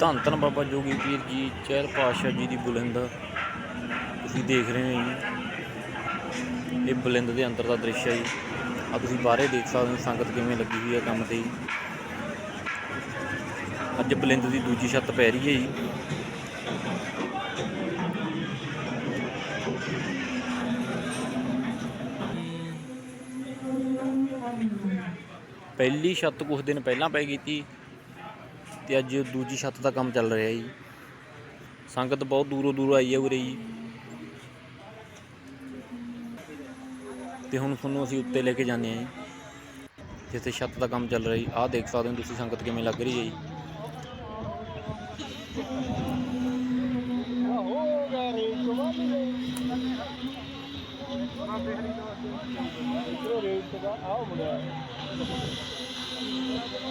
ਧੰਨ ਧੰਨ ਬਾਬਾ ਜੋਗੀ ਪੀਰ ਜੀ ਚਹਿਰ ਪਾਤਸ਼ਾਹ ਜੀ ਦੀ ਬੁਲੰਦ। ਤੁਸੀਂ ਦੇਖ ਰਹੇ ਹੋ ਜੀ। ਇਹ ਬੁਲੰਦ ਦੇ ਅੰਦਰ ਦਾ ਦ੍ਰਿਸ਼ ਹੈ ਜੀ। ਆ ਤੁਸੀਂ ਬਾਹਰੇ ਦੇਖ ਸਕਦੇ ਹੋ ਸੰਗਤ ਕਿਵੇਂ ਲੱਗੀ ਹੋਈ ਹੈ ਕੰਮ ਤੇ ਅੱਜ ਬੁਲੰਦ ਦੀ ਦੂਜੀ ਛੱਤ ਪੈ ਰਹੀ ਹੈ ਜੀ। ਪਹਿਲੀ ਛੱਤ ਕੁਝ ਦਿਨ ਪਹਿਲਾਂ ਪੈ ਗਈ ਸੀ। ਤੇ ਅੱਜ ਦੂਜੀ ਛੱਤ ਦਾ ਕੰਮ ਚੱਲ ਰਿਹਾ ਜੀ। ਸੰਗਤ ਬਹੁਤ ਦੂਰੋਂ ਦੂਰੋਂ ਆਈ ਹੈ ਉਰੇ ਜੀ। ਤੇ ਹੁਣ ਤੁਹਾਨੂੰ ਅਸੀਂ ਉੱਤੇ ਲੈ ਕੇ ਜਾਂਦੇ ਹਾਂ ਜੀ। ਜਿੱਥੇ ਛੱਤ ਦਾ ਕੰਮ ਚੱਲ ਰਿਹਾ ਜੀ। ਆਹ ਦੇਖ ਸਕਦੇ ਹੋ ਤੁਸੀਂ ਸੰਗਤ ਕਿਵੇਂ ਲੱਗ ਰਹੀ ਹੈ ਜੀ।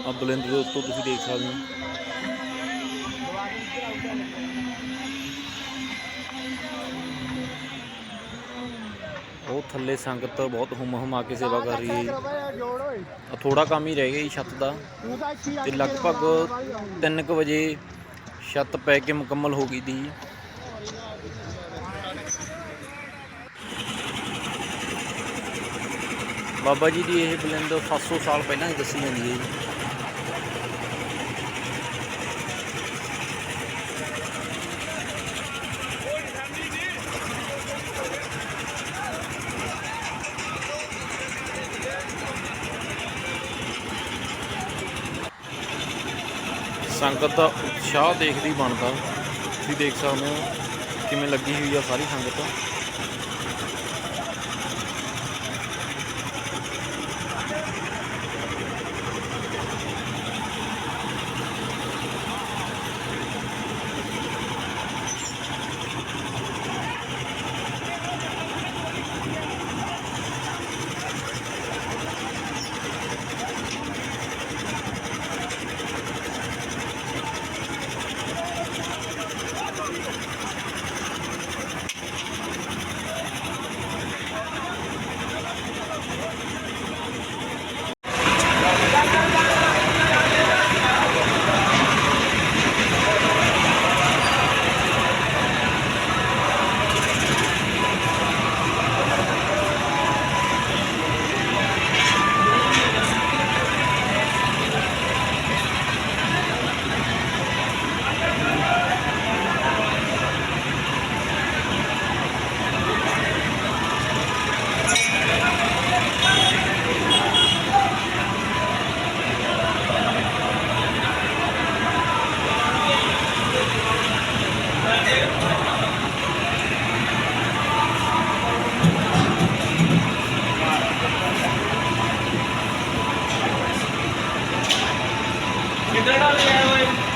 ਆ ਬੁਲੰਦ ਦੇ ਉੱਤੋਂ ਤੁਸੀਂ ਦੇਖ ਸਕਦੇ ਹੋ। ਥੱਲੇ ਸੰਗਤ ਬਹੁਤ ਹੁਮ ਹੁਮਾ ਕੇ ਸੇਵਾ ਕਰ ਰਹੀ ਹੈ। ਥੋੜਾ ਕੰਮ ਹੀ ਰਹਿ ਗਿਆ ਜੀ ਛੱਤ ਦਾ। ਤੇ ਲਗਭਗ 3:00 ਵਜੇ ਛੱਤ ਪੈ ਕੇ ਮੁਕੰਮਲ ਹੋ ਗਈ ਦੀ। ਬਾਬਾ ਜੀ ਦੀ ਇਹ ਬੁਲੰਦ 700 ਸਾਲ ਪਹਿਲਾਂ ਹੀ ਦੱਸੀ ਜਾਂਦੀ ਹੈ ਜੀ। ਸੰਗਤ ਦਾ ਉਤਸ਼ਾਹ ਦੇਖਦੀ ਬਣਦਾ। ਤੁਸੀਂ ਦੇਖ ਸਕਦੇ ਹੋ ਕਿਵੇਂ ਲੱਗੀ ਹੋਈ ਆ ਸਾਰੀ ਸੰਗਤ। ¡Ah! कितना डाल दिया है